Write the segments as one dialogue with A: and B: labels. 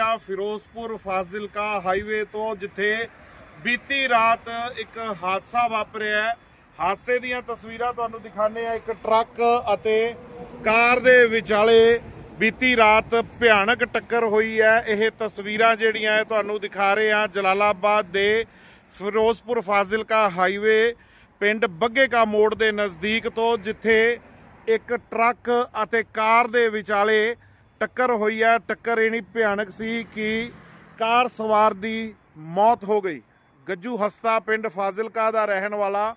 A: ਆ ਫਿਰੋਜ਼ਪੁਰ ਫਾਜ਼ਿਲਕਾ ਹਾਈਵੇ ਤੋਂ, ਜਿੱਥੇ ਬੀਤੀ ਰਾਤ ਇੱਕ ਹਾਦਸਾ ਵਾਪਰਿਆ ਹੈ। ਹਾਦਸੇ ਦੀਆਂ ਤਸਵੀਰਾਂ ਤੁਹਾਨੂੰ ਦਿਖਾਣੇ ਆ ਇੱਕ ਟਰੱਕ ਅਤੇ ਕਾਰ ਦੇ ਵਿਚਾਲੇ ਬੀਤੀ ਰਾਤ ਭਿਆਨਕ ਟੱਕਰ ਹੋਈ ਹੈ। ਇਹ ਤਸਵੀਰਾਂ ਜਿਹੜੀਆਂ ਹੈ ਤੁਹਾਨੂੰ ਦਿਖਾ ਰਹੇ ਆ ਜਲਾਲਾਬਾਦ ਦੇ ਫਿਰੋਜ਼ਪੁਰ ਫਾਜ਼ਿਲਕਾ ਹਾਈਵੇ, ਪਿੰਡ ਬੱਗੇਕਾ ਮੋੜ ਦੇ ਨਜ਼ਦੀਕ ਤੋਂ, ਜਿੱਥੇ ਇੱਕ ਟਰੱਕ ਅਤੇ ਕਾਰ ਦੇ ਵਿਚਾਲੇ ਟੱਕਰ ਹੋਈ ਹੈ ਟੱਕਰ ਇਨੀ ਭਿਆਨਕ ਸੀ ਕਿ ਕਾਰ ਸਵਾਰ ਦੀ ਮੌਤ ਹੋ ਗਈ। ਗੱਜੂ ਹਸਤਾ ਪਿੰਡ ਫਾਜ਼ਿਲਕਾ ਦਾ ਰਹਿਣ ਵਾਲਾ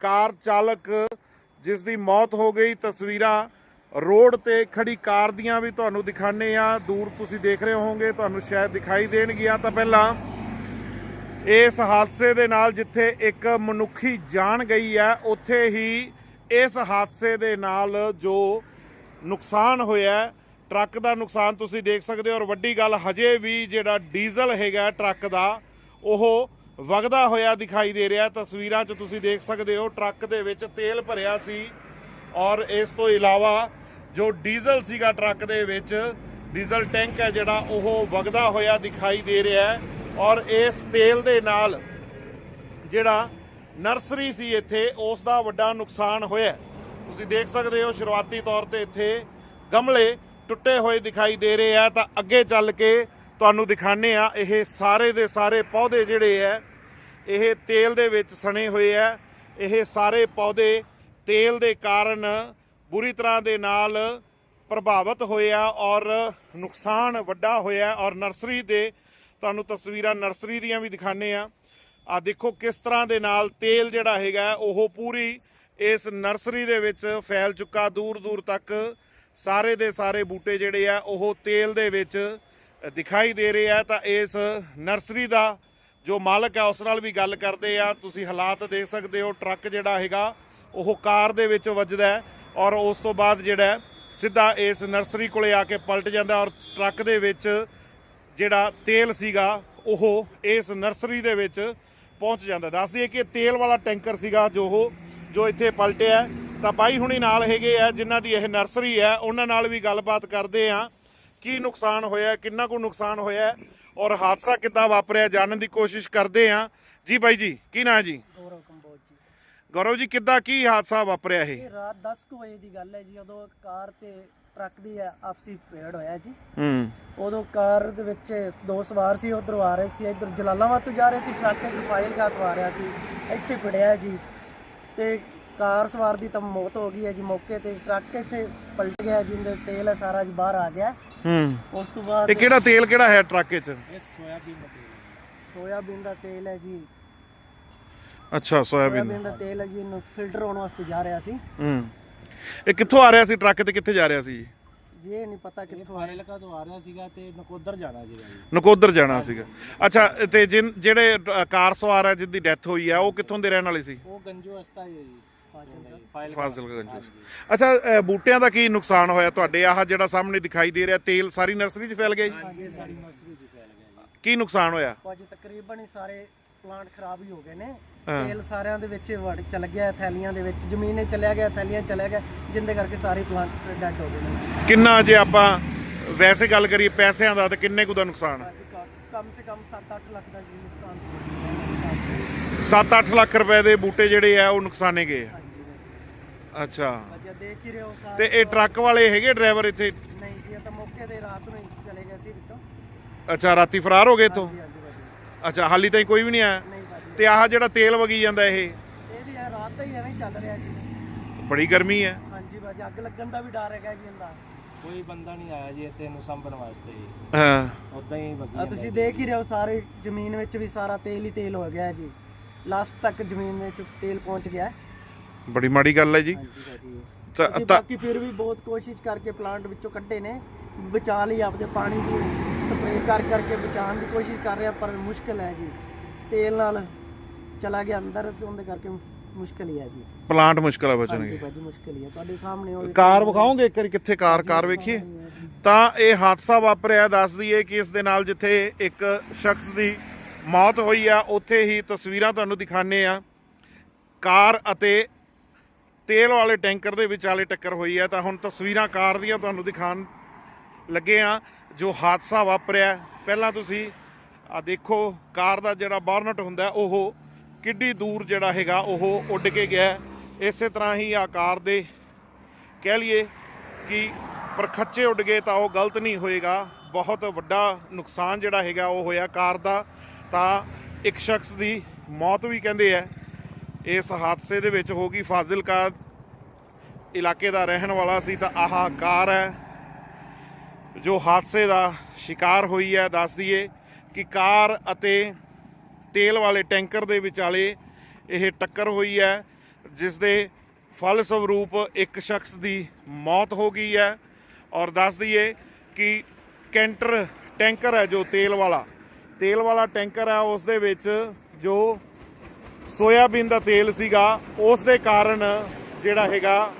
A: ਕਾਰ ਚਾਲਕ ਜਿਸ ਦੀ ਮੌਤ ਹੋ ਗਈ। ਤਸਵੀਰਾਂ ਰੋਡ ਤੇ ਖੜੀ ਕਾਰ ਦੀਆਂ ਵੀ ਤੁਹਾਨੂੰ ਦਿਖਾਣੇ ਆ ਦੂਰ ਤੁਸੀਂ ਦੇਖ ਰਹੇ ਹੋਵੋਗੇ, ਤੁਹਾਨੂੰ ਸ਼ਾਇਦ ਦਿਖਾਈ ਦੇਣਗੀਆਂ। ਤਾਂ ਪਹਿਲਾਂ ਇਸ ਹਾਦਸੇ ਦੇ ਨਾਲ ਜਿੱਥੇ ਇੱਕ ਮਨੁੱਖੀ ਜਾਨ ਗਈ ਹੈ, ਉੱਥੇ ਹੀ ਇਸ ਹਾਦਸੇ ਦੇ ਨਾਲ ਜੋ ਨੁਕਸਾਨ ਹੋਇਆ ਟਰੱਕ ਦਾ ਨੁਕਸਾਨ ਤੁਸੀਂ ਦੇਖ ਸਕਦੇ ਹੋ ਔਰ ਵੱਡੀ ਗੱਲ ਹਜੇ ਵੀ ਜਿਹੜਾ ਡੀਜ਼ਲ ਹੈਗਾ ਟਰੱਕ ਦਾ, ਉਹ ਵਗਦਾ ਹੋਇਆ ਦਿਖਾਈ ਦੇ ਰਿਹਾ। ਤਸਵੀਰਾਂ 'ਚ ਤੁਸੀਂ ਦੇਖ ਸਕਦੇ ਹੋ ਟਰੱਕ ਦੇ ਵਿੱਚ ਤੇਲ ਭਰਿਆ ਸੀ ਔਰ ਇਸ ਤੋਂ ਇਲਾਵਾ ਜੋ ਡੀਜ਼ਲ ਸੀਗਾ ਟਰੱਕ ਦੇ ਵਿੱਚ, ਡੀਜ਼ਲ ਟੈਂਕ ਹੈ ਜਿਹੜਾ, ਉਹ ਵਗਦਾ ਹੋਇਆ ਦਿਖਾਈ ਦੇ ਰਿਹਾ ਹੈ ਔਰ ਇਸ ਤੇਲ ਦੇ ਨਾਲ ਜਿਹੜਾ ਨਰਸਰੀ ਸੀ ਇੱਥੇ, ਉਸ ਦਾ ਵੱਡਾ ਨੁਕਸਾਨ ਹੋਇਆ ਤੁਸੀਂ ਦੇਖ ਸਕਦੇ ਹੋ ਸ਼ੁਰੂਆਤੀ ਤੌਰ ਤੇ ਇੱਥੇ ਗਮਲੇ ਟੁੱਟੇ ਹੋਏ ਦਿਖਾਈ ਦੇ ਰਹੇ ਆ, ਤਾਂ ਅੱਗੇ ਚੱਲ ਕੇ ਤੁਹਾਨੂੰ ਦਿਖਾਣੇ ਆ, ਇਹ ਸਾਰੇ ਦੇ ਸਾਰੇ ਪੌਦੇ ਜਿਹੜੇ ਆ, ਇਹ ਤੇਲ ਦੇ ਵਿੱਚ ਸਣੇ ਹੋਏ ਆ। ਇਹ ਸਾਰੇ ਪੌਦੇ ਤੇਲ ਦੇ ਕਾਰਨ ਬੁਰੀ ਤਰ੍ਹਾਂ ਦੇ ਨਾਲ ਪ੍ਰਭਾਵਿਤ ਹੋਇਆ ਔਰ ਨੁਕਸਾਨ ਵੱਡਾ ਹੋਇਆ ਔਰ ਨਰਸਰੀ ਦੇ, ਤੁਹਾਨੂੰ ਤਸਵੀਰਾਂ ਨਰਸਰੀ ਦੀਆਂ ਵੀ ਦਿਖਾਣੇ ਆ। ਆ ਦੇਖੋ ਕਿਸ ਤਰ੍ਹਾਂ ਦੇ ਨਾਲ ਤੇਲ ਜਿਹੜਾ ਹੈਗਾ, ਉਹ ਪੂਰੀ ਇਸ ਨਰਸਰੀ ਦੇ ਵਿੱਚ ਫੈਲ ਚੁੱਕਾ ਦੂਰ ਦੂਰ ਤੱਕ ਸਾਰੇ ਦੇ ਸਾਰੇ ਬੂਟੇ ਜਿਹੜੇ ਆ, ਉਹ ਤੇਲ ਦੇ ਵਿੱਚ ਦਿਖਾਈ ਦੇ ਰਹੇ ਆ। ਤਾਂ ਇਸ ਨਰਸਰੀ ਦਾ ਜੋ ਮਾਲਕ ਹੈ ਉਸ ਨਾਲ ਵੀ ਗੱਲ ਕਰਦੇ ਆ। ਤੁਸੀਂ ਹਾਲਾਤ ਦੇਖ ਸਕਦੇ ਹੋ, ਟਰੱਕ ਜਿਹੜਾ ਹੈਗਾ, ਉਹ ਕਾਰ ਦੇ ਵਿੱਚ ਵੱਜਦਾ ਔਰ ਉਸ ਤੋਂ ਬਾਅਦ ਜਿਹੜਾ ਸਿੱਧਾ ਇਸ ਨਰਸਰੀ ਕੋਲੇ ਆ ਕੇ ਪਲਟ ਜਾਂਦਾ ਔਰ ਟਰੱਕ ਦੇ ਵਿੱਚ ਜਿਹੜਾ ਤੇਲ ਸੀਗਾ, ਉਹ ਇਸ ਨਰਸਰੀ ਦੇ ਵਿੱਚ ਪਹੁੰਚ ਜਾਂਦਾ। ਦੱਸ ਦਈਏ ਕਿ ਤੇਲ ਵਾਲਾ ਟੈਂਕਰ ਸੀਗਾ ਜੋ ਉਹ, ਜੋ ਇੱਥੇ ਪਲਟਿਆ ਤਾਂ ਬਾਈ ਹੁਣੀ ਨਾਲ ਹੈਗੇ ਆ ਜਿਨ੍ਹਾਂ ਦੀ ਇਹ ਨਰਸਰੀ ਹੈ ਉਹਨਾਂ ਨਾਲ ਵੀ ਗੱਲਬਾਤ ਕਰਦੇ ਆ। ਕੀ ਨੁਕਸਾਨ ਹੋਇਆ ਕਿੰਨਾ ਕੁ ਨੁਕਸਾਨ ਹੋਇਆ ਔਰ ਹਾਦਸਾ ਕਿੱਦਾਂ ਵਾਪਰਿਆ ਜਾਣਨ ਦੀ ਕੋਸ਼ਿਸ਼ ਕਰਦੇ ਆ। ਜੀ ਬਾਈ ਜੀ ਕੀ ਨਾਂ ਜੀ?
B: ਗੌਰਵ ਕੰਬੋਜ ਜੀ।
A: ਗੌਰਵ ਜੀ ਕਿੱਦਾਂ ਕੀ ਹਾਦਸਾ ਵਾਪਰਿਆ ਇਹ?
B: ਇਹ ਰਾਤ 10 ਕੁ ਵਜੇ ਦੀ ਗੱਲ ਹੈ ਜੀ ਉਦੋਂ ਕਾਰ ਤੇ ਟਰੱਕ ਦੀ ਆਪਸੀ ਭੇੜ ਹੋਇਆ ਜੀ।
A: ਹੂੰ।
B: ਉਦੋਂ ਕਾਰ ਦੇ ਵਿੱਚ ਦੋ ਸਵਾਰ ਸੀ ਉਧਰੋਂ ਆ ਰਹੇ ਸੀ ਇਧਰ ਜਲਾਲਾਬਾਦ ਤੋਂ ਜਾ ਰਹੇ ਸੀ ਟਰੱਕ ਇੱਕ ਫਾਈਲ ਤੋਂ ਆ ਰਿਹਾ ਸੀ ਇੱਥੇ ਭਿੜਿਆ ਜੀ। ਤੇ ਕਾਰ ਸਵਾਰ ਦੀ ਤਾਂ ਮੌਤ ਹੋ ਗਈ ਹੈ ਜੀ ਮੌਕੇ ਤੇ ਟਰੱਕ ਇੱਥੇ ਪਲਟ ਗਿਆ ਜਿੰਦੇ ਤੇਲ ਹੈ ਸਾਰਾ ਜੀ ਬਾਹਰ ਆ ਗਿਆ।
A: ਹੂੰ।
B: ਉਸ ਤੋਂ ਬਾਅਦ
A: ਇਹ ਕਿਹੜਾ ਤੇਲ ਕਿਹੜਾ ਹੈ ਟਰੱਕ ਵਿੱਚ
B: ਇਹ ਸੋਇਆਬੀਨ ਦਾ ਤੇਲ ਸੋਇਆਬੀਨ ਦਾ ਤੇਲ ਹੈ ਜੀ।
A: ਅੱਛਾ ਸੋਇਆਬੀਨ
B: ਸੋਇਆਬੀਨ ਦਾ ਤੇਲ ਹੈ ਜੀ ਇਹਨੂੰ ਫਿਲਟਰ ਹੋਣ ਵਾਸਤੇ ਜਾ ਰਿਹਾ ਸੀ।
A: ਹੂੰ। ਇਹ ਕਿੱਥੋਂ ਆ ਰਿਹਾ ਸੀ ਟਰੱਕ ਤੇ ਕਿੱਥੇ ਜਾ ਰਿਹਾ ਸੀ? ਜੀ
B: ਜੀ ਇਹ ਨਹੀਂ ਪਤਾ ਕਿੱਥੋਂ ਆਇਆ
C: ਫਾਇਲਕਾ ਤੋਂ ਆ ਰਿਹਾ ਸੀਗਾ ਤੇ ਨਕੋਦਰ ਜਾਣਾ ਸੀਗਾ ਜੀ।
A: ਨਕੋਦਰ ਜਾਣਾ ਸੀਗਾ। ਅੱਛਾ ਤੇ ਜਿਨ ਜਿਹੜੇ ਅ, ਕਾਰ ਸਵਾਰ ਹੈ ਜਿੱਦੀ ਡੈਥ ਹੋਈ ਆ ਉਹ ਕਿੱਥੋਂ ਦੇ ਰਹਿਣ ਵਾਲੇ ਸੀ?
C: ਉਹ ਗੰਜੋ ਅਸਤਾ ਹੀ ਹੈ ਜੀ।
A: ਫਾਜ਼ਿਲਗੰਜ ਅੱਛਾ ਅ, ਬੂਟਿਆਂ ਦਾ ਕੀ ਨੁਕਸਾਨ ਹੋਇਆ ਤੁਹਾਡੇ? ਆਹ ਜਿਹੜਾ ਸਾਹਮਣੇ ਦਿਖਾਈ ਦੇ ਰਿਹਾ ਤੇਲ ਸਾਰੀ ਨਰਸਰੀ 'ਚ ਫੈਲ ਗਿਆ ਜੀ?
C: ਹਾਂਜੀ ਸਾਡੀ ਨਰਸਰੀ ਚ ਫੈਲ ਗਿਆ ਜੀ।
A: ਕੀ ਨੁਕਸਾਨ ਹੋਇਆ?
B: ਅੱਜ ਤਕਰੀਬਨ ਹੀ ਸਾਰੇ ਪਲਾਂਟ ਖਰਾਬ ਹੀ ਹੋ ਗਏ ਨੇ।
A: ਹਾਂ।
B: ਤੇਲ ਸਾਰਿਆਂ ਦੇ ਵਿੱਚ ਵੜ ਚਲ ਗਿਆ ਥੈਲੀਆਂ ਦੇ ਵਿੱਚ। ਜ਼ਮੀਨੇ ਚਲਿਆ ਗਿਆ ਥੈਲੀਆਂ 'ਚ ਚਲਿਆ ਗਿਆ ਜਿੰਦੇ ਕਰਕੇ ਸਾਰੇ ਪਲਾਂਟ ਡੈਡ ਹੋ ਗਏ ਨੇ।
A: ਕਿੰਨਾ ਜੇ ਆਪਾਂ ਵੈਸੇ ਗੱਲ ਕਰੀਏ ਪੈਸਿਆਂ ਦਾ ਤੇ ਕਿੰਨੇ ਕੁ ਦਾ ਨੁਕਸਾਨ?
B: ਕ- ਕਮ ਸੇ ਕਮ 7-8 ਲੱਖ ਦਾ ਜੀ ਨੁਕਸਾਨ
A: 7-8 ਲੱਖ ਰੁਪਏ ਦੇ ਬੂਟੇ ਜਿਹੜੇ ਆ ਉਹ ਨੁਕਸਾਨੇ ਗਏ ਆ। ਅੱਛਾ।
B: ਅੱਜ ਦੇਖ ਹੀ ਰਹੇ ਹੋ
A: ਤੇ
B: ਸਾਰੇ
A: ਇਹ ਟਰੱਕ ਵਾਲੇ ਹੈਗੇ ਡਰਾਈਵਰ ਇੱਥੇ?
B: ਨਹੀਂ ਜੀ ਇਹ ਤਾਂ ਮੌਕੇ ਤੇ ਰਾਤ ਨੂੰ ਹੀ ਚਲੇ ਗਏ ਸੀ ਵਿੱਚੋਂ।
A: ਅੱਛਾ ਰਾਤੀ ਫਰਾਰ ਹੋ ਗਏ ਇੱਥੋਂ?
B: ਹਾਂਜੀ ਹਾਂਜੀ ਭਾਜੀ।
A: ਅੱਛਾ ਹਾਲੀ ਤਾਈਂ ਕੋਈ ਵੀ ਨਹੀਂ ਆਇਆ?
B: ਨਹੀਂ ਭਾਜੀ।
A: ਤੇ ਆਹ ਜਿਹੜਾ ਤੇਲ ਵਗੀ ਜਾਂਦਾ ਇਹ?
B: ਇਹ ਵੀ ਹੈ ਰਾਤ ਦਾ ਹੀ ਐਵੇਂ ਹੀ ਚੱਲ ਰਿਹਾ ਜੀ।
A: ਬੜੀ ਗਰਮੀ ਹੈ।
B: ਹਾਂਜੀ ਭਾਜੀ ਅੱਗ ਲੱਗਣ ਦਾ ਵੀ ਡਰ ਹੈਗਾ ਜੀ ਇਹਦਾ।
C: ਕੋਈ ਬੰਦਾ ਨਹੀਂ ਆਇਆ ਜੀ ਇੱਥੇ ਨੂੰ ਸੰਭਣ ਵਾਸਤੇ।
A: ਹਾਂ।
C: ਉਦਾਂ ਹੀ ਵਗੀ
B: ਆ ਤੁਸੀਂ ਦੇਖ ਹੀ ਰਹੇ ਹੋ ਸਾਰੇ ਜ਼ਮੀਨ ਵਿੱਚ ਵੀ ਸਾਰਾ ਤੇਲ ਹੀ ਤੇਲ ਹੋ ਗਿਆ ਹੈ ਜੀ। ਲਾਸਟ ਤੱਕ ਜ਼ਮੀਨ ਵਿੱਚ ਤੇਲ ਪਹੁੰਚ ਗਿਆ। ਹੈ
A: ਬੜੀ ਮਾੜੀ ਗੱਲ ਹੈ ਜੀ।
B: ਹਾਂਜੀ ਭਾਜੀ
A: ਤਾਂ-
B: ਅਸੀਂ
A: ਤਾਂ-
B: ਬਾਕੀ ਫਿਰ ਵੀ ਬਹੁਤ ਕੋਸ਼ਿਸ਼ ਕਰਕੇ ਪਲਾਂਟ ਵਿੱਚੋਂ ਕੱਢੇ ਨੇ। ਬਚਾ ਲਈ ਆਪਦੇ ਪਾਣੀ ਦੀ ਸਪਰੇਅ ਕਰ ਕਰਕੇ ਬਚਾਉਣ ਦੀ ਕੋਸ਼ਿਸ਼ ਕਰ ਰਹੇ ਪਰ ਮੁਸ਼ਕਲ ਹੈ ਜੀ। ਤੇਲ ਨਾਲ ਚਲਾ ਗਿਆ ਅੰਦਰ ਤੇ ਉਹਦੇ ਕਰਕੇ ਮੁਸ਼ਕਲ ਹੀ ਹੈ ਜੀ।
A: ਪਲਾਂਟ ਮੁਸ਼ਕਲ ਆ
B: ਹਾਂਜੀ
A: ਬਚਣਗੇ
B: ਭਾਜੀ ਮੁਸ਼ਕਲ ਹੀ ਹੈ। ਤੁਹਾਡੇ ਸਾਹਮਣੇ ਉਹ
A: ਕਾਰ ਵਿਖਾਓਗੇ ਇੱਕ ਵਾਰੀ ਕਿੱਥੇ ਕਾਰ ਕਾਰ ਵੇਖੀਏ? ਤਾਂ ਇਹ ਹਾਦਸਾ ਵਾਪਰਿਆ ਦੱਸ ਦਈਏ ਕਿ ਇਸ ਦੇ ਨਾਲ ਜਿੱਥੇ ਇੱਕ ਸ਼ਖਸ ਦੀ ਮੌਤ ਹੋਈ ਆ ਉੱਥੇ ਹੀ ਤਸਵੀਰਾਂ ਤੁਹਾਨੂੰ ਦਿਖਾਣੇ ਆ ਕਾਰ ਅਤੇ ਤੇਲ ਵਾਲੇ ਟੈਂਕਰ ਦੇ ਵਿਚਾਲੇ ਟੱਕਰ ਹੋਈ ਹੈ ਤਾਂ ਹੁਣ ਤਸਵੀਰਾਂ ਕਾਰ ਦੀਆਂ ਤੁਹਾਨੂੰ ਦਿਖਾਣ ਲੱਗੇ ਆ ਜੋ ਹਾਦਸਾ ਵਾਪਰਿਆ ਪਹਿਲਾਂ ਤੁਸੀਂ ਆ ਦੇਖੋ, ਕਾਰ ਦਾ ਜਿਹੜਾ ਬੋਰਨਟ ਹੁੰਦਾ ਉਹ ਕਿੱਡੀ ਦੂਰ ਜਿਹੜਾ ਹੈਗਾ, ਉਹ ਉੱਡ ਕੇ ਗਿਆ ਇਸੇ ਤਰ੍ਹਾਂ ਹੀ ਆ ਕਾਰ ਦੇ ਕਹਿ ਲਈਏ ਕਿ ਪਰਖੱਚੇ ਉੱਡ ਗਏ ਤਾਂ ਉਹ ਗਲਤ ਨਹੀਂ ਹੋਏਗਾ। ਬਹੁਤ ਵੱਡਾ ਨੁਕਸਾਨ ਜਿਹੜਾ ਹੈਗਾ ਉਹ ਹੋਇਆ ਕਾਰ ਦਾ। ਤਾਂ ਇੱਕ ਸ਼ਖਸ ਦੀ ਮੌਤ ਵੀ ਕਹਿੰਦੇ ਆ ਇਸ ਹਾਦਸੇ ਦੇ ਵਿੱਚ ਹੋ ਗਈ ਫਾਜ਼ਿਲਕਾ ਇਲਾਕੇ ਦਾ ਰਹਿਣ ਵਾਲਾ ਸੀ ਤਾਂ ਆਹ ਕਾਰ ਹੈ, ਜੋ ਹਾਦਸੇ ਦਾ ਸ਼ਿਕਾਰ ਹੋਈ ਹੈ। ਦੱਸ ਦਈਏ ਕਿ ਕਾਰ ਅਤੇ ਤੇਲ ਵਾਲੇ ਟੈਂਕਰ ਦੇ ਵਿਚਾਲੇ ਇਹ ਟੱਕਰ ਹੋਈ ਹੈ, ਜਿਸ ਦੇ ਫਲਸਰੂਪ ਇੱਕ ਸ਼ਖਸ ਦੀ ਮੌਤ ਹੋ ਗਈ ਹੈ। ਔਰ ਦੱਸ ਦਈਏ ਕਿ ਕੈਂਟਰ ਟੈਂਕਰ ਹੈ ਜੋ ਤੇਲ ਵਾਲਾ ਤੇਲ ਵਾਲਾ ਟੈਂਕਰ ਹੈ, ਉਸ ਦੇ ਵਿੱਚ ਜੋ ਸੋਇਆਬੀਨ ਦਾ ਤੇਲ ਸੀਗਾ, ਉਸ ਦੇ ਕਾਰਨ ਜਿਹੜਾ ਹੈਗਾ,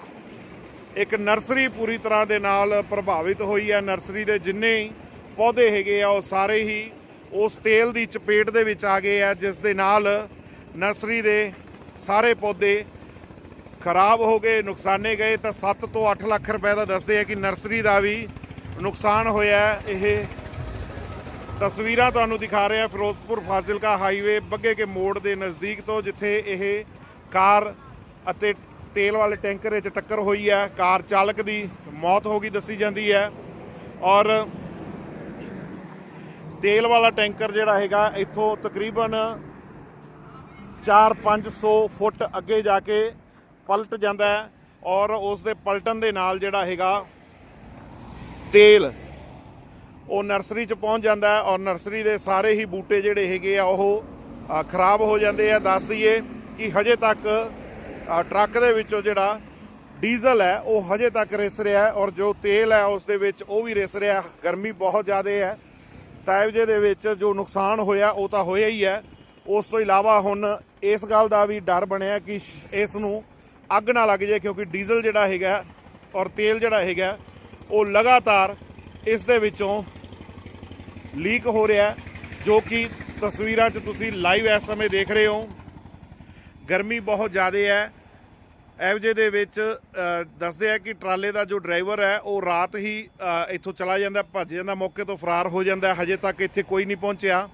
A: ਇੱਕ ਨਰਸਰੀ ਪੂਰੀ ਤਰ੍ਹਾਂ ਦੇ ਨਾਲ ਪ੍ਰਭਾਵਿਤ ਹੋਈ ਹੈ। ਨਰਸਰੀ ਦੇ ਜਿੰਨੇ ਪੌਦੇ ਹੈਗੇ ਆ, ਉਹ ਸਾਰੇ ਹੀ ਉਸ ਤੇਲ ਦੀ ਚਪੇਟ ਦੇ ਵਿੱਚ ਆ ਗਏ ਆ, ਜਿਸ ਦੇ ਨਾਲ ਨਰਸਰੀ ਦੇ ਸਾਰੇ ਪੌਦੇ ਖਰਾਬ ਹੋ ਗਏ, ਨੁਕਸਾਨੇ ਗਏ। ਤਾਂ 7 ਤੋਂ 8 ਲੱਖ ਰੁਪਏ ਦਾ ਦੱਸਦੇ ਆ ਕਿ ਨਰਸਰੀ ਦਾ ਵੀ ਨੁਕਸਾਨ ਹੋਇਆ। ਇਹ ਤਸਵੀਰਾਂ ਤੁਹਾਨੂੰ ਦਿਖਾ ਰਿਹਾ ਫਿਰੋਜ਼ਪੁਰ ਫਾਜ਼ਿਲਕਾ ਹਾਈਵੇ ਬੱਗੇ ਕੇ ਮੋੜ ਦੇ ਨਜ਼ਦੀਕ ਤੋਂ, ਜਿੱਥੇ ਇਹ ਕਾਰ ਅਤੇ ਤੇਲ ਵਾਲੇ ਟੈਂਕਰ ਵਿੱਚ ਟੱਕਰ ਹੋਈ ਹੈ। ਕਾਰ ਚਾਲਕ ਦੀ ਮੌਤ ਹੋ ਗਈ, ਦੱਸੀ ਜਾਂਦੀ ਹੈ। ਔਰ ਤੇਲ ਵਾਲਾ ਟੈਂਕਰ ਜਿਹੜਾ ਹੈਗਾ, ਇੱਥੋਂ ਤਕਰੀਬਨ 4-500 ਫੁੱਟ ਅੱਗੇ ਜਾ ਕੇ ਪਲਟ ਜਾਂਦਾ ਹੈ। ਔਰ ਉਸ ਦੇ ਪਲਟਣ ਦੇ ਨਾਲ ਜਿਹੜਾ ਹੈਗਾ, ਤੇਲ ਉਹ ਨਰਸਰੀ 'ਚ ਪਹੁੰਚ ਜਾਂਦਾ ਔਰ ਨਰਸਰੀ ਦੇ ਸਾਰੇ ਹੀ ਬੂਟੇ ਜਿਹੜੇ ਹੈਗੇ ਆ, ਉਹ ਖਰਾਬ ਹੋ ਜਾਂਦੇ ਆ। ਦੱਸ ਦਈਏ ਕਿ ਹਜੇ ਤੱਕ ਟਰੱਕ ਦੇ ਵਿੱਚੋਂ ਜਿਹੜਾ ਡੀਜ਼ਲ ਹੈ, ਉਹ ਹਜੇ ਤੱਕ ਰਿਸ ਰਿਹਾ ਔਰ ਜੋ ਤੇਲ ਹੈ, ਉਸ ਦੇ ਵਿੱਚ ਉਹ ਵੀ ਰਿਸ ਰਿਹਾ ਗਰਮੀ ਬਹੁਤ ਜ਼ਿਆਦਾ ਹੈ। ਤਾਇਬਜੇ ਦੇ ਵਿੱਚ ਜੋ ਨੁਕਸਾਨ ਹੋਇਆ, ਉਹ ਤਾਂ ਹੋਇਆ ਹੀ ਹੈ। ਉਸ ਤੋਂ ਇਲਾਵਾ ਹੁਣ ਇਸ ਗੱਲ ਦਾ ਵੀ ਡਰ ਬਣਿਆ ਕਿ ਸ਼- ਇਸ ਨੂੰ ਅੱਗ ਨਾ ਲੱਗ ਜਾਏ ਕਿਉਂਕਿ ਡੀਜ਼ਲ ਜਿਹੜਾ ਹੈਗਾ ਔਰ ਤੇਲ ਜਿਹੜਾ ਹੈਗਾ, ਉਹ ਲਗਾਤਾਰ ਇਸ ਦੇ ਵਿੱਚੋਂ ਲੀਕ ਹੋ ਰਿਹਾ ਜੋ ਕਿ ਤਸਵੀਰਾਂ 'ਚ ਤੁਸੀਂ ਲਾਈਵ ਇਸ ਸਮੇਂ ਦੇਖ ਰਹੇ ਹੋ। ਗਰਮੀ ਬਹੁਤ ਜ਼ਿਆਦਾ ਹੈ। ਐਵਜੇ ਦੇ ਵਿੱਚ ਦੱਸਦੇ ਆ ਕਿ ਟਰਾਲੇ ਦਾ ਜੋ ਡਰਾਈਵਰ ਹੈ, ਉਹ ਰਾਤ ਹੀ ਇੱਥੋਂ ਚਲਾ ਜਾਂਦਾ, ਭੱਜ ਜਾਂਦਾ, ਮੌਕੇ ਤੋਂ ਫਰਾਰ ਹੋ ਜਾਂਦਾ ਹਜੇ ਤੱਕ ਇੱਥੇ ਕੋਈ ਨਹੀਂ ਪਹੁੰਚਿਆ।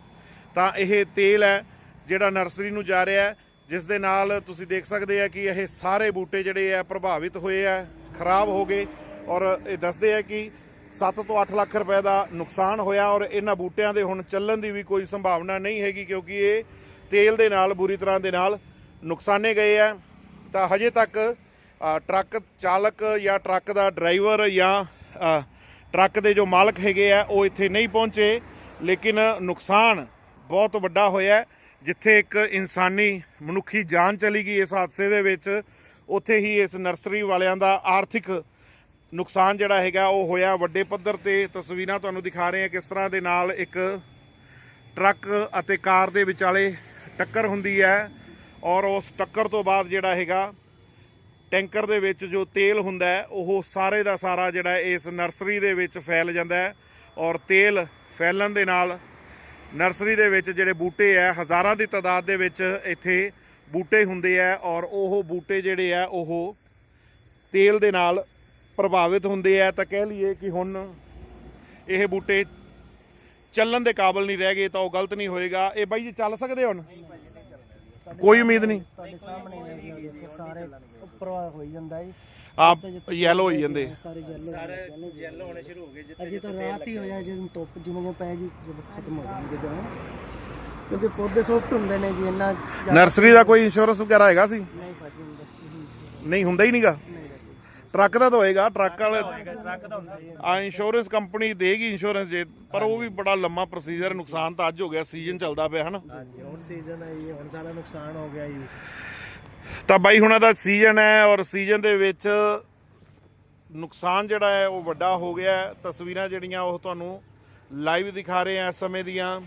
A: ਤਾਂ ਇਹ ਤੇਲ ਹੈ, ਜਿਹੜਾ ਨਰਸਰੀ ਨੂੰ ਜਾ ਰਿਹਾ ਹੈ, ਜਿਸ ਦੇ ਨਾਲ ਤੁਸੀਂ ਦੇਖ ਸਕਦੇ ਆ ਕਿ ਇਹ ਸਾਰੇ ਬੂਟੇ ਜਿਹੜੇ ਆ, ਪ੍ਰਭਾਵਿਤ ਹੋਏ ਆ, ਖਰਾਬ ਹੋ ਗਏ। ਔਰ ਇਹ ਦੱਸਦੇ ਆ ਕਿ 7 ਤੋਂ 8 ਲੱਖ ਰੁਪਏ ਦਾ ਨੁਕਸਾਨ ਹੋਇਆ ਔਰ ਇਹਨਾਂ ਬੂਟਿਆਂ ਦੇ ਹੁਣ ਚੱਲਣ ਦੀ ਵੀ ਕੋਈ ਸੰਭਾਵਨਾ ਨਹੀਂ ਹੈਗੀ ਕਿਉਂਕਿ ਇਹ ਤੇਲ ਦੇ ਨਾਲ, ਬੁਰੀ ਤਰ੍ਹਾਂ ਦੇ ਨਾਲ ਨੁਕਸਾਨੇ ਗਏ ਆ। ਤਾਂ ਹਜੇ ਤੱਕ ਟਰੱਕ ਚਾਲਕ ਜਾਂ ਟਰੱਕ ਦਾ ਡਰਾਈਵਰ ਜਾਂ ਟਰੱਕ ਦੇ ਜੋ ਮਾਲਕ ਹੈਗੇ ਆ, ਉਹ ਇੱਥੇ ਨਹੀਂ ਪਹੁੰਚੇ। ਲੇਕਿਨ ਨੁਕਸਾਨ ਬਹੁਤ ਵੱਡਾ ਹੋਇਆ ਜਿੱਥੇ ਇੱਕ ਇਨਸਾਨੀ ਮਨੁੱਖੀ ਜਾਨ ਚਲੀ ਗਈ ਇਸ ਹਾਦਸੇ ਦੇ ਵਿੱਚ। ਉੱਥੇ ਹੀ ਇਸ ਨਰਸਰੀ ਵਾਲਿਆਂ ਦਾ ਆਰਥਿਕ ਨੁਕਸਾਨ ਜਿਹੜਾ ਹੈਗਾ ਉਹ ਹੋਇਆ। ਵੱਡੇ ਪੱਧਰ ਤੇ ਤਸਵੀਰਾਂ ਤੁਹਾਨੂੰ ਦਿਖਾ ਰਹੇ ਹਾਂ ਕਿਸ ਤਰ੍ਹਾਂ ਦੇ ਨਾਲ ਇੱਕ ਟਰੱਕ ਅਤੇ ਕਾਰ ਦੇ ਵਿਚਾਲੇ ਟੱਕਰ ਹੁੰਦੀ ਹੈ ਔਰ ਉਸ ਟੱਕਰ ਤੋਂ ਬਾਅਦ ਜਿਹੜਾ ਹੈਗਾ, ਟੈਂਕਰ ਦੇ ਵਿੱਚ ਜੋ ਤੇਲ ਹੁੰਦਾ ਉਹ ਸਾਰੇ ਦਾ ਸਾਰਾ ਜਿਹੜਾ ਇਸ ਨਰਸਰੀ ਦੇ ਵਿੱਚ ਫੈਲ ਜਾਂਦਾ ਔਰ ਤੇਲ ਫੈਲਣ ਦੇ ਨਾਲ ਨਰਸਰੀ ਦੇ ਵਿੱਚ ਜਿਹੜੇ ਬੂਟੇ ਆ ਹਜ਼ਾਰਾਂ ਦੀ ਤਾਦਾਦ ਦੇ ਵਿੱਚ ਇੱਥੇ ਬੂਟੇ ਹੁੰਦੇ ਆ ਔਰ ਉਹ ਬੂਟੇ ਜਿਹੜੇ ਆ ਉਹ ਤੇਲ ਦੇ ਨਾਲ ਪ੍ਰਭਾਵਿਤ ਹੁੰਦੇ ਆ ਤਾਂ ਕਹਿ ਲਈਏ ਕਿ ਹੁਣ ਇਹ ਬੂਟੇ ਚੱਲਣ ਦੇ ਕਾਬਿਲ ਨਹੀਂ ਰਹਿ ਗਏ ਤਾਂ ਉਹ ਗਲਤ ਨਹੀਂ ਹੋਏਗਾ। ਇਹ ਬਾਈ ਜੀ ਚੱਲ ਸਕਦੇ ਹੁਣ? ਕੋਈ ਉਮੀਦ ਨਹੀਂ।
B: ਤੁਹਾਡੇ ਸਾਹਮਣੇ ਜੀ ਸਾਰੇ ਉੱਪਰ ਹੋਈ ਜਾਂਦਾ ਜੀ।
A: ਆ ਯੈਲੋ ਹੋਈ ਜਾਂਦੇ।
B: ਸਾਰੇ ਜੈਲ
C: ਹੋਣੇ ਸ਼ੁਰੂ ਹੋ ਗਏ ਜਿੱਥੇ
B: ਅਜੇ ਤਾਂ ਰਾਤ ਹੀ ਹੋ ਜਾਏ ਜਦੋਂ ਧੁੱਪ ਜਿਵੇਂ ਜਿਵੇਂ ਪੈ ਗਈ ਜਦੋਂ ਖਤਮ ਹੋ ਜਾਣਗੇ ਜਮਾਂ ਕਿਉਂਕਿ ਪੌਦੇ ਸੌਫਟ ਹੁੰਦੇ ਨੇ ਜੀ ਇੰਨਾ
A: ਨਰਸਰੀ ਦਾ ਕੋਈ ਇੰਸ਼ੋਰੈਂਸ ਵਗੈਰਾ ਹੈਗਾ ਸੀ?
B: ਨਹੀਂ ਭਾਜੀ ਹੁੰਦਾ
A: ਨਹੀਂ ਹੁੰਦਾ ਹੀ ਨਹੀਂਗਾ ਟਰੱਕ ਦਾ ਤਾਂ ਹੋਏਗਾ ਟਰੱਕ ਵਾਲੇ
C: ਟਰੱਕ ਦਾ ਹੁੰਦਾ ਜੀ।
A: ਆ ਇੰਸ਼ੋਰੈਂਸ ਕੰਪਨੀ ਦੇਗੀ ਇੰਸ਼ੋਰੈਂਸ ਜੇ ਪਰ ਉਹ ਵੀ ਬੜਾ ਲੰਮਾ ਪ੍ਰੋਸੀਜਰ ਨੁਕਸਾਨ ਤਾਂ ਅੱਜ ਹੋ ਗਿਆ ਸੀਜ਼ਨ ਚੱਲਦਾ ਪਿਆ ਹਨਾ?
C: ਹਾਂਜੀ ਹੁਣ ਸੀਜ਼ਨ ਹੈ ਜੀ ਹੁਣ ਸਾਰਾ ਨੁਕਸਾਨ ਹੋ ਗਿਆ ਜੀ।
A: ਤਾਂ ਬਾਈ ਹੁਣਾਂ ਦਾ ਸੀਜ਼ਨ ਹੈ ਔਰ ਸੀਜ਼ਨ ਦੇ ਵਿੱਚ ਨੁਕਸਾਨ ਜਿਹੜਾ ਹੈ ਉਹ ਵੱਡਾ ਹੋ ਗਿਆ ਹੈ। ਤਸਵੀਰਾਂ ਜਿਹੜੀਆਂ ਉਹ ਤੁਹਾਨੂੰ ਲਾਈਵ ਦਿਖਾ ਰਹੇ ਆ ਇਸ ਸਮੇਂ ਦੀਆਂ।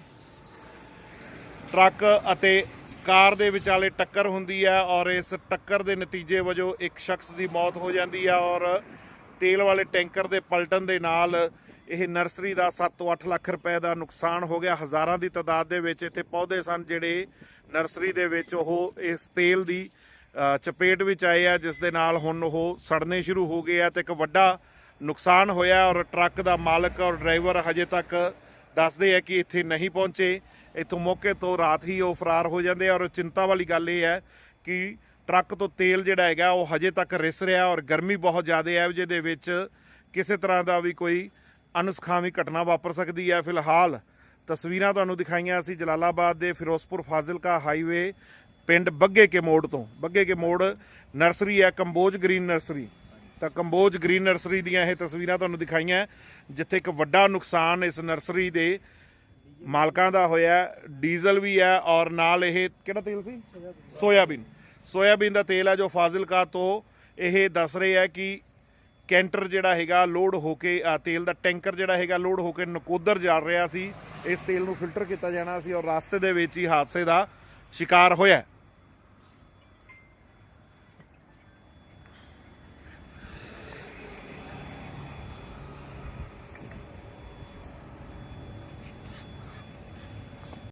A: ਟਰੱਕ ਅਤੇ ਕਾਰ ਦੇ ਵਿਚਾਲੇ ਟੱਕਰ ਹੁੰਦੀ ਹੈ ਔਰ ਇਸ ਟੱਕਰ ਦੇ ਨਤੀਜੇ ਵਜੋਂ ਇੱਕ ਸ਼ਖਸ ਦੀ ਮੌਤ ਹੋ ਜਾਂਦੀ ਹੈ ਔਰ ਤੇਲ ਵਾਲੇ ਟੈਂਕਰ ਦੇ ਪਲਟਣ ਦੇ ਨਾਲ ਇਹ ਨਰਸਰੀ ਦਾ 7 ਤੋਂ 8 ਲੱਖ ਰੁਪਏ ਦਾ ਨੁਕਸਾਨ ਹੋ ਗਿਆ। ਹਜ਼ਾਰਾਂ ਦੀ ਤਾਦਾਦ ਦੇ ਵਿੱਚ ਇੱਥੇ ਪੌਦੇ ਸਨ ਜਿਹੜੇ ਨਰਸਰੀ ਦੇ ਵਿੱਚ ਉਹ ਇਸ ਤੇਲ ਦੀ ਚਪੇਟ ਵਿੱਚ ਆਏ ਆ, ਜਿਸ ਦੇ ਨਾਲ ਹੁਣ ਉਹ ਸੜਨੇ ਸ਼ੁਰੂ ਹੋ ਗਏ ਆ ਤੇ ਇੱਕ ਵੱਡਾ ਨੁਕਸਾਨ ਹੋਇਆ ਔਰ ਟਰੱਕ ਦਾ ਮਾਲਕ ਔਰ ਡਰਾਈਵਰ ਹਜੇ ਤੱਕ ਦੱਸਦੇ ਆ ਕਿ ਇੱਥੇ ਨਹੀਂ ਪਹੁੰਚੇ। ਇੱਥੋਂ ਮੌਕੇ ਤੋਂ ਰਾਤ ਹੀ ਉਹ ਫਰਾਰ ਹੋ ਜਾਂਦੇ ਔਰ ਚਿੰਤਾ ਵਾਲੀ ਗੱਲ ਇਹ ਹੈ ਕਿ ਟਰੱਕ ਤੋਂ ਤੇਲ ਜਿਹੜਾ ਹੈਗਾ, ਉਹ ਹਜੇ ਤੱਕ ਰਿਸ ਰਿਹਾ ਔਰ ਗਰਮੀ ਬਹੁਤ ਜ਼ਿਆਦਾ ਹੈ, ਜਿਹਦੇ ਵਿੱਚ ਕਿਸੇ ਤਰ੍ਹਾਂ ਦਾ ਵੀ ਕੋਈ ਅਨੁਸਖਾਵੀ ਘਟਨਾ ਵਾਪਰ ਸਕਦੀ ਹੈ। ਫਿਲਹਾਲ ਤਸਵੀਰਾਂ ਤੁਹਾਨੂੰ ਦਿਖਾਈਆਂ ਅਸੀਂ ਜਲਾਲਾਬਾਦ ਦੇ ਫਿਰੋਜ਼ਪੁਰ ਫਾਜ਼ਿਲਕਾ ਹਾਈਵੇ ਪਿੰਡ ਬੱਗੇ ਕੇ ਮੋੜ ਤੋਂ। ਬੱਗੇ ਕੇ ਮੋੜ ਨਰਸਰੀ ਹੈ, ਕੰਬੋਜ ਗ੍ਰੀਨ ਨਰਸਰੀ। ਤਾਂ ਕੰਬੋਜ ਗ੍ਰੀਨ ਨਰਸਰੀ ਦੀਆਂ ਇਹ ਤਸਵੀਰਾਂ ਤੁਹਾਨੂੰ ਦਿਖਾਈਆਂ। ਜਿੱਥੇ ਇੱਕ ਵੱਡਾ ਨੁਕਸਾਨ ਇਸ ਨਰਸਰੀ ਦੇ ਮਾਲਕਾਂ ਦਾ ਹੋਇਆ, ਡੀਜ਼ਲ ਵੀ ਹੈ ਔਰ ਨਾਲ ਇਹ ਕਿਹੜਾ ਤੇਲ ਸੀ? ਸੋਇਆਬੀਨ। ਸੋਇਆਬੀਨ ਦਾ ਤੇਲ ਹੈ ਜੋ ਫਾਜ਼ਿਲਕਾ ਤੋਂ ਇਹ ਦੱਸ ਰਹੇ ਹੈ ਕਿ ਕੈਂਟਰ ਜਿਹੜਾ ਹੈਗਾ ਲੋਡ ਹੋ ਕੇ ਤੇਲ ਦਾ ਟੈਂਕਰ ਜਿਹੜਾ ਹੈਗਾ ਲੋਡ ਹੋ ਕੇ ਨਕੋਦਰ ਜਾ ਰਿਹਾ ਸੀ। ਇਸ ਤੇਲ ਨੂੰ ਫਿਲਟਰ ਕੀਤਾ ਜਾਣਾ ਸੀ ਔਰ ਰਸਤੇ ਦੇ ਵਿੱਚ ਹੀ ਹਾਦਸੇ ਦਾ ਸ਼ਿਕਾਰ ਹੋਇਆ